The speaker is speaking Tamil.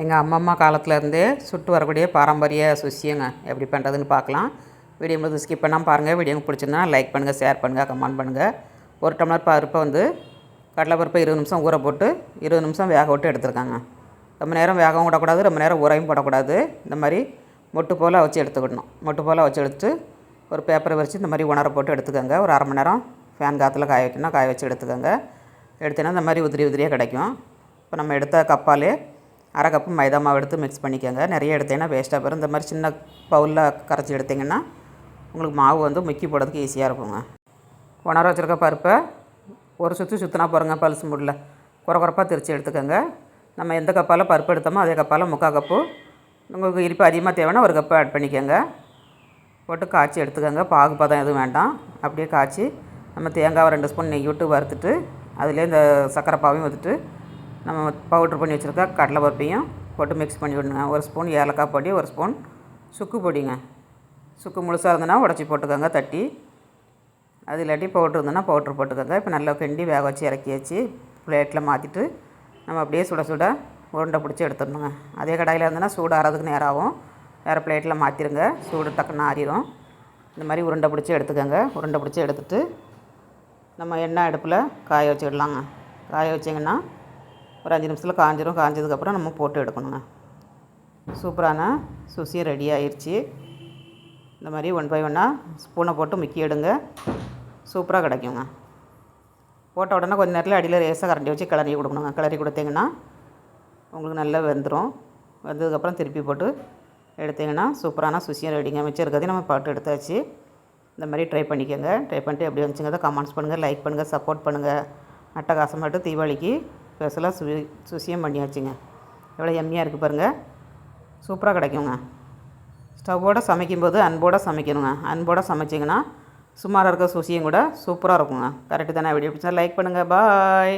எங்கள் அம்மம்மா காலத்துலேருந்தே சுட்டு வரக்கூடிய பாரம்பரிய சுசியங்க எப்படி பண்ணுறதுன்னு பார்க்கலாம். வீடியோ முழுது ஸ்கிப் பண்ணாமல் பாருங்கள் வீடியோ பிடிச்சிருந்தா லைக் பண்ணுங்கள் ஷேர் பண்ணுங்கள் கமெண்ட் பண்ணுங்கள் ஒரு டம்ளர் பருப்பை வந்து கடலைப்பருப்பை இருபது நிமிஷம் ஊற போட்டு இருபது நிமிஷம் வேக விட்டு எடுத்துருக்காங்க. ரொம்ப நேரம் வேகவும் விடக்கூடாது ரொம்ப நேரம் ஊறையும் போடக்கூடாது. இந்த மாதிரி மொட்டு போல் வச்சு எடுத்துக்கிடணும். மொட்டு போல் வச்சு எடுத்துட்டு ஒரு பேப்பரை வச்சு இந்த மாதிரி உணர போட்டு எடுத்துக்கோங்க. ஒரு அரை மணி நேரம் ஃபேன் காற்றுல காய வைக்கணும் காய வச்சு எடுத்துக்கோங்க. எடுத்தீங்கன்னா இந்த மாதிரி உதிரி உதிரியாக கிடைக்கும். இப்போ நம்ம எடுத்த கப்பாலே அரை கப்பு மைதா மாவு எடுத்து மிக்ஸ் பண்ணிக்கோங்க. நிறைய எடுத்தீங்கன்னா வேஸ்ட்டாக போயிடும் இந்த மாதிரி சின்ன பவுலில் கரைச்சி எடுத்திங்கன்னா உங்களுக்கு மாவு வந்து முக்கி போடுறதுக்கு ஈஸியாக இருக்குங்க. உணர வச்சுருக்க பருப்பை ஒரு சுற்றி சுற்றினா போகிறங்க பல்ஸ் முடியல குறை குறைப்பாக திரித்து எடுத்துக்கோங்க. நம்ம எந்த கப்பால் பருப்பு எடுத்தோமோ அதே கப்பால் முக்கால் கப்பு உங்களுக்கு இருப்பு அதிகமாக தேவைன்னா ஒரு கப்பு ஆட் பண்ணிக்கோங்க. போட்டு காய்ச்சி எடுத்துக்கோங்க. பாகு பதம் எதுவும் வேண்டாம். அப்படியே காய்ச்சி நம்ம தேங்காவை ரெண்டு ஸ்பூன் நெய் விட்டு வறுத்துட்டு அதிலே இந்த சக்கரை பாவையும் ஊற்றிட்டு நம்ம பவுட்ரு பண்ணி வச்சுருக்க கடலை பருப்பையும் போட்டு மிக்ஸ் பண்ணி விடுங்க. ஒரு ஸ்பூன் ஏலக்காய் பொடி ஒரு ஸ்பூன் சுக்கு பொடிங்க. சுக்கு முழுசாக இருந்ததுன்னா உடச்சி போட்டுக்கோங்க தட்டி. அது இல்லாட்டி பவுட்ரு இருந்ததுன்னா பவுட்ரு போட்டுக்கோங்க. இப்போ நல்லா கிண்டி வேக வச்சு இறக்கி வச்சு பிளேட்டில் மாற்றிட்டு நம்ம அப்படியே சுட சுட உருண்டை பிடிச்சி எடுத்துடணுங்க. அதே கடாயில் இருந்ததுன்னா சூடு ஆறதுக்கு நேரம் ஆகும் வேறு பிளேட்டில் மாற்றிடுங்க சூடு டக்குன்னு ஆறிடும் இந்த மாதிரி உருண்டை பிடிச்சி எடுத்துக்கோங்க. உருண்டை பிடிச்சி எடுத்துகிட்டு நம்ம எண்ணெய் அடுப்பில் காய வச்சிடலாங்க. காய வச்சிங்கன்னா ஒரு அஞ்சு நிமிஷத்தில் காஞ்சிரும் காஞ்சதுக்கப்புறம் நம்ம போட்டு எடுக்கணுங்க. சூப்பரான சுசி ரெடி ஆயிடுச்சு இந்த மாதிரி ஒன் பை ஒன்னாக ஸ்பூனை போட்டு முக்கி எடுங்க. சூப்பராக கிடைக்குங்க. போட்ட உடனே கொஞ்ச நேரத்தில் அடியில் ரேஸாக கரண்டி வச்சு கிளறி கொடுக்கணுங்க. கிளறி கொடுத்தீங்கன்னா உங்களுக்கு நல்லா வெந்துடும் வெந்ததுக்கப்புறம் திருப்பி போட்டு எடுத்தீங்கன்னா சூப்பரான சுசியாக ரெடிங்க மிச்சம் இருக்கிறதையும் நம்ம பாட்டு எடுத்தாச்சு. இந்த மாதிரி ட்ரை பண்ணிக்கோங்க. ட்ரை பண்ணிட்டு எப்படி வந்துச்சுங்கிறத கமெண்ட்ஸ் பண்ணுங்கள் லைக் பண்ணுங்கள் சப்போர்ட் பண்ணுங்கள் அட்டகாசமாட்டு தீபாவளிக்கு. ஸ்பெஷலாக சு சுசியம் பண்ணியாச்சுங்க. எவ்வளோ எம்மியாக இருக்குது பாருங்கள் சூப்பராக கிடைக்குங்க. ஸ்டவ்வோடு சமைக்கும்போது அன்போடு சமைக்கணுங்க. அன்போடு சமைச்சிங்கன்னா சுமாராக இருக்க சுசியும் கூட சூப்பராக இருக்குங்க. கரெக்டு தானே? வீடியோ பிடிச்சா லைக் பண்ணுங்கள் பாய்.